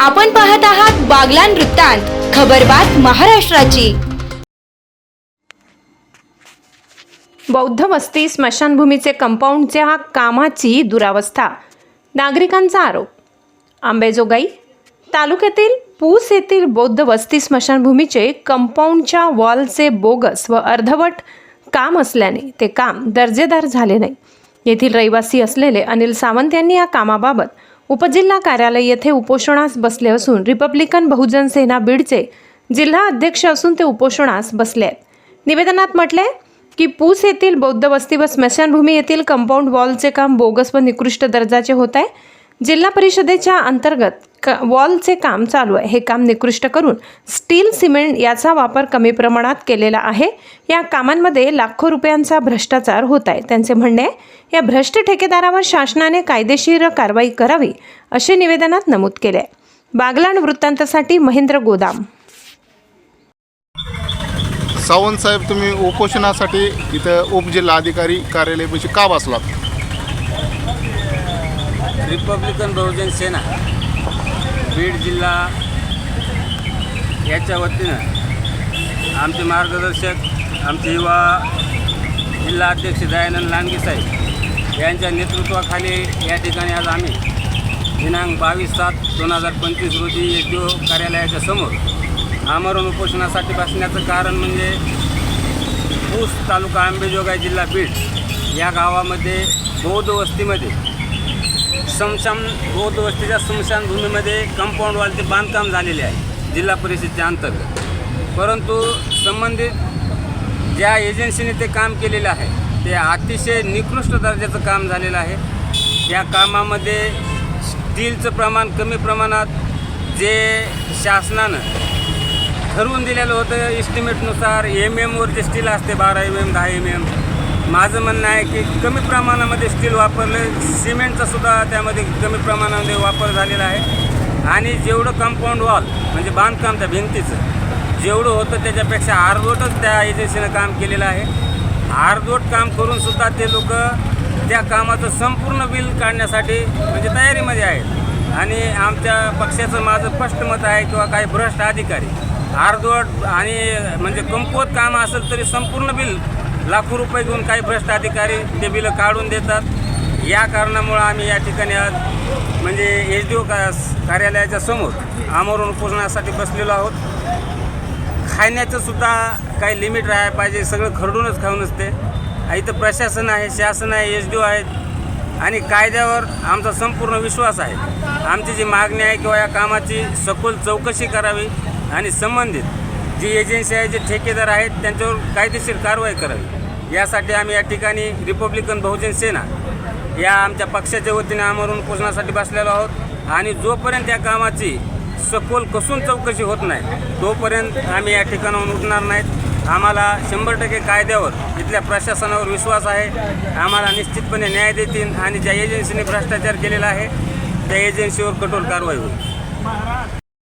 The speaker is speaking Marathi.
आपण पाहत आहात बागलान वृत्तांत खबरबात महाराष्ट्राची. बौद्ध वस्ती स्मशानभूमीचे कंपाऊंडच्या कामाची दुरावस्था. नागरिकांचा आरोप. आंबेजोगाई तालुक्यातील पूस येथील बौद्ध वस्ती स्मशानभूमीचे कंपाऊंडच्या वॉलचे बोगस व अर्धवट काम असल्याने ते काम दर्जेदार झाले नाही. येथील रहिवासी असलेले अनिल सावंत यांनी या कामाबाबत उपजिल्हा कार्यालय येथे उपोषणास बसले असून रिपब्लिकन बहुजन सेना बीडचे जिल्हा अध्यक्ष असून ते उपोषणास बसले आहेत. निवेदनात म्हटले की पूस येथील बौद्ध वस्ती व स्मशानभूमी येथील कंपाऊंड वॉलचे काम बोगस व निकृष्ट दर्जाचे होत आहे. जिल्हा परिषदेच्या अंतर्गत क वॉलचे काम चालू आहे. हे काम निकृष्ट करून स्टील सिमेंट याचा वापर कमी प्रमाणात केलेला आहे. या कामांमध्ये लाखो रुपयांचा भ्रष्टाचार होत आहे. त्यांचे म्हणणे आहे, या भ्रष्ट ठेकेदारावर शासनाने कायदेशीर कारवाई करावी असे निवेदनात नमूद केले आहे. बागलाण वृत्तांतासाठी महेंद्र गोदाम. सावंत साहेब तुम्ही उपोषणासाठी इथं उपजिल्हाधिकारी कार्यालयापाशी का बसलात? रिपब्लिकन बहुजन सेना बीड जिल्हा याच्या वतीनं आमचे मार्गदर्शक आमचे युवा जिल्हा अध्यक्ष दयानंद लांडगे साहेब यांच्या नेतृत्वाखाली या ठिकाणी आज आम्ही दिनांक बावीस सात दोन हजार पंचवीस रोजी एच डी ओ कार्यालयाच्या समोर आमरण उपोषणासाठी बसण्याचं कारण म्हणजे ऊस तालुका आंबेजोगाई जिल्हा बीड या गावामध्ये बौद्ध वस्तीमध्ये समशान बौद्ध वस्तीच्या स्मशानभूमीमध्ये कंपाऊंड वॉलचे बांधकाम झालेले आहे जिल्हा परिषदेच्या अंतर्गत. परंतु संबंधित ज्या एजन्सीने ते काम केलेलं आहे ते अतिशय निकृष्ट दर्जाचं काम झालेलं आहे. या कामामध्ये स्टीलचं प्रमाण कमी प्रमाणात जे शासनानं ठरवून दिलेलं होतं इस्टिमेटनुसार एम एमवर जे स्टील असते बारा एम एम दहा एम एम माझं म्हणणं आहे की कमी प्रमाणामध्ये स्टील वापरलं सिमेंटचा सुद्धा त्यामध्ये कमी प्रमाणामध्ये वापर झालेला आहे. आणि जेवढं कंपाऊंड वॉल म्हणजे बांधकाम त्या भिंतीचं जेवढं होतं त्याच्यापेक्षा अर्धवटच त्या एजन्सीनं काम केलेलं आहे. अर्धवट काम करूनसुद्धा ते लोक त्या कामाचं संपूर्ण बिल काढण्यासाठी म्हणजे तयारीमध्ये आहेत. आणि आमच्या पक्षाचं माझं स्पष्ट मत आहे किंवा काही भ्रष्ट अधिकारी अर्धवट आणि म्हणजे कमकुवत काम असेल तरी संपूर्ण बिल लाखो रुपये घेऊन काही भ्रष्ट अधिकारी ते बिलं काढून देतात. या कारणामुळं आम्ही या ठिकाणी आज म्हणजे एच डी ओ का कार्यालयाच्या समोर आमरण उपोषणासाठी बसलेलो आहोत. खाण्याचं सुद्धा काही लिमिट राहायला पाहिजे सगळं खरडूनच खाऊन असते. इथं प्रशासन आहे शासन आहे एच डी ओ आहेत. आणि कायद्यावर आमचा संपूर्ण विश्वास आहे. आमची जी मागणी आहे किंवा या कामाची सखोल चौकशी करावी आणि संबंधित जी एजन्सी आहे जे ठेकेदार आहेत त्यांच्यावर कायदेशीर कारवाई करावी यासाठी आम्ही या ठिकाणी रिपब्लिकन बहुजन सेना या आमच्या पक्षाच्या वतीने आमरून पोचण्यासाठी बसलेलो आहोत. आणि जोपर्यंत या कामाची सखोल कसून चौकशी होत नाही तोपर्यंत आम्ही या ठिकाणाहून उठणार नाहीत. आम्हाला शंभर टक्के कायद्यावर इथल्या प्रशासनावर विश्वास आहे. आम्हाला निश्चितपणे न्याय देतील आणि ज्या एजन्सीने भ्रष्टाचार केलेला आहे त्या एजन्सीवर कठोर कारवाई होईल.